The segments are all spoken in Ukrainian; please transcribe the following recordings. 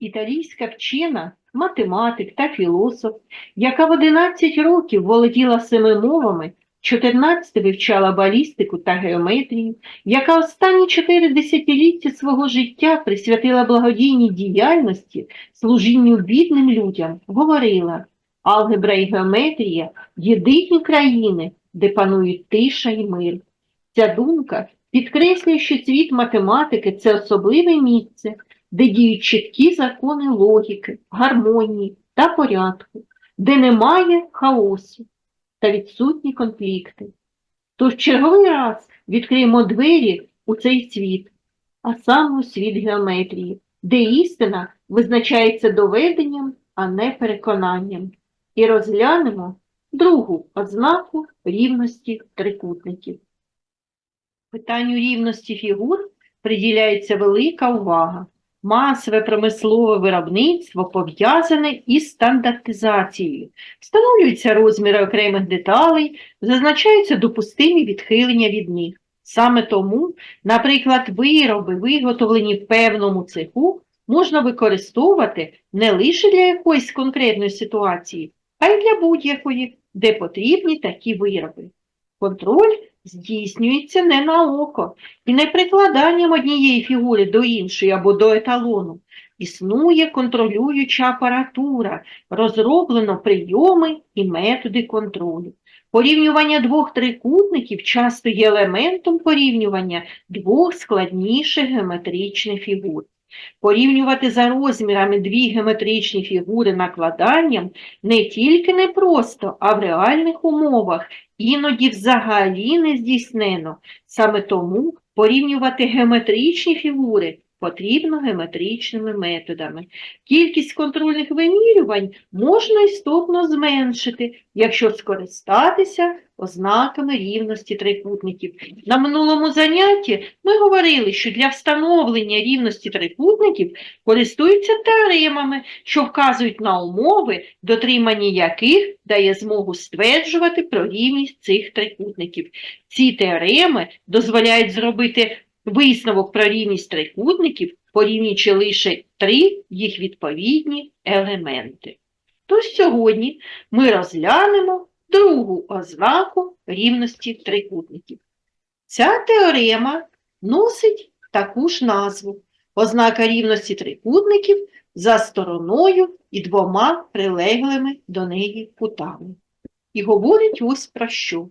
Італійська вчена, математик та філософ, яка в 11 років володіла семи мовами, 14 вивчала балістику та геометрію, яка останні чотири десятиліття свого життя присвятила благодійній діяльності, служінню бідним людям, говорила «Алгебра і геометрія – єдині країни, де панують тиша і мир». Ця думка підкреслює, що світ математики – це особливе місце, де діють чіткі закони логіки, гармонії та порядку, де немає хаосу та відсутні конфлікти. Тож черговий раз відкриємо двері у цей світ, а саме у світ геометрії, де істина визначається доведенням, а не переконанням, і розглянемо другу ознаку рівності трикутників. Питанню рівності фігур приділяється велика увага. Масове промислове виробництво пов'язане із стандартизацією. Встановлюються розміри окремих деталей, зазначаються допустимі відхилення від них. Саме тому, наприклад, вироби, виготовлені в певному цеху, можна використовувати не лише для якоїсь конкретної ситуації, а й для будь-якої, де потрібні такі вироби. Контроль здійснюється не на око і не прикладанням однієї фігури до іншої або до еталону. Існує контролююча апаратура, розроблено прийоми і методи контролю. Порівнювання двох трикутників часто є елементом порівнювання двох складніших геометричних фігур. Порівнювати за розмірами дві геометричні фігури накладанням не тільки непросто, а в реальних умовах іноді взагалі не здійснено. Саме тому порівнювати геометричні фігури потрібно геометричними методами. Кількість контрольних вимірювань можна істотно зменшити, якщо скористатися ознаками рівності трикутників. На минулому занятті ми говорили, що для встановлення рівності трикутників користуються теоремами, що вказують на умови, дотримання яких дає змогу стверджувати про рівність цих трикутників. Ці теореми дозволяють зробити висновок про рівність трикутників, порівнюючи лише три їх відповідні елементи. Тож сьогодні ми розглянемо другу ознаку рівності трикутників. Ця теорема носить таку ж назву ознака рівності трикутників за стороною і двома прилеглими до неї кутами. І говорить ось про що.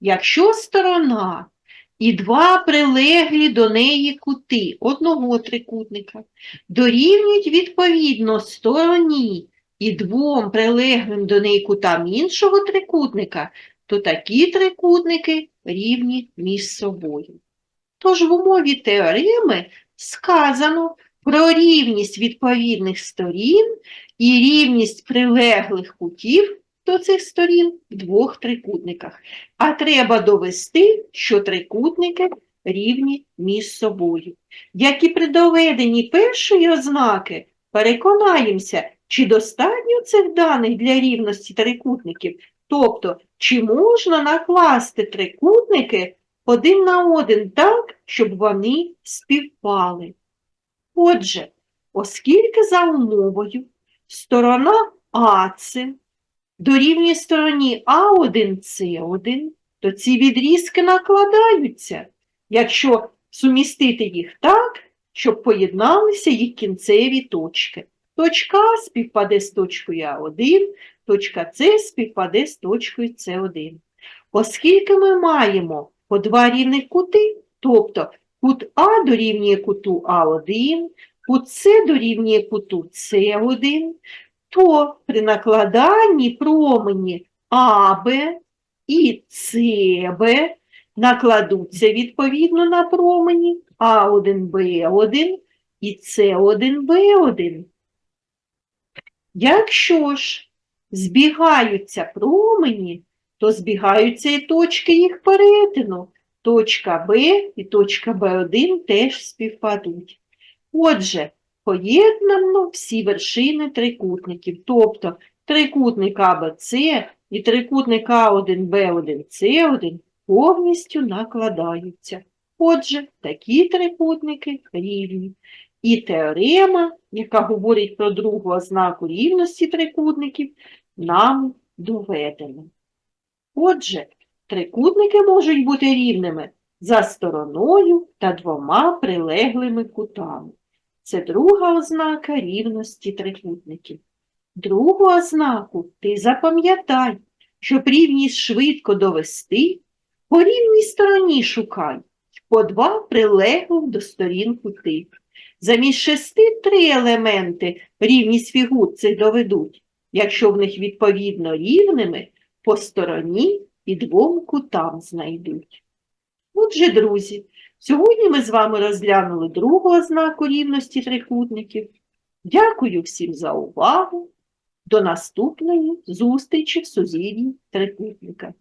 Якщо сторона і два прилеглі до неї кути одного трикутника дорівнюють відповідно стороні і двом прилеглим до неї кутам іншого трикутника, то такі трикутники рівні між собою. Тож в умові теореми сказано про рівність відповідних сторін і рівність прилеглих кутів до цих сторін в двох трикутниках. А треба довести, що трикутники рівні між собою. Як і при доведенні першої ознаки, переконаємося, чи достатньо цих даних для рівності трикутників, тобто, чи можна накласти трикутники один на один так, щоб вони співпали. Отже, оскільки за умовою сторона АЦ дорівнює стороні А1, С1, то ці відрізки накладаються, якщо сумістити їх так, щоб поєдналися їх кінцеві точки. Точка А співпаде з точкою А1, точка С співпаде з точкою С1. Оскільки ми маємо по два рівних кути, тобто кут А дорівнює куту А1, кут С дорівнює куту С1, то при накладанні промені АБ і СБ накладуться відповідно на промені А1Б1 і С1Б1. Якщо ж збігаються промені, то збігаються і точки їх перетину. Точка Б і точка Б1 теж співпадуть. Отже, поєднано всі вершини трикутників, тобто трикутник АБЦ і трикутник А1, Б1, С1 повністю накладаються. Отже, такі трикутники рівні. і теорема, яка говорить про другу ознаку рівності трикутників, нам доведена. Отже, трикутники можуть бути рівними за стороною та двома прилеглими кутами. Це друга ознака рівності трикутників. Другу ознаку ти запам'ятай, щоб рівність швидко довести, по рівній стороні шукай, по два прилеглих до сторін кути. Замість шести три елементи рівність фігур цих доведуть, якщо в них відповідно рівними по стороні і двом кутам знайдуть. Отже, друзі, сьогодні ми з вами розглянули другу ознаку рівності трикутників. Дякую всім за увагу. До наступної зустрічі в сузір'ї трикутника.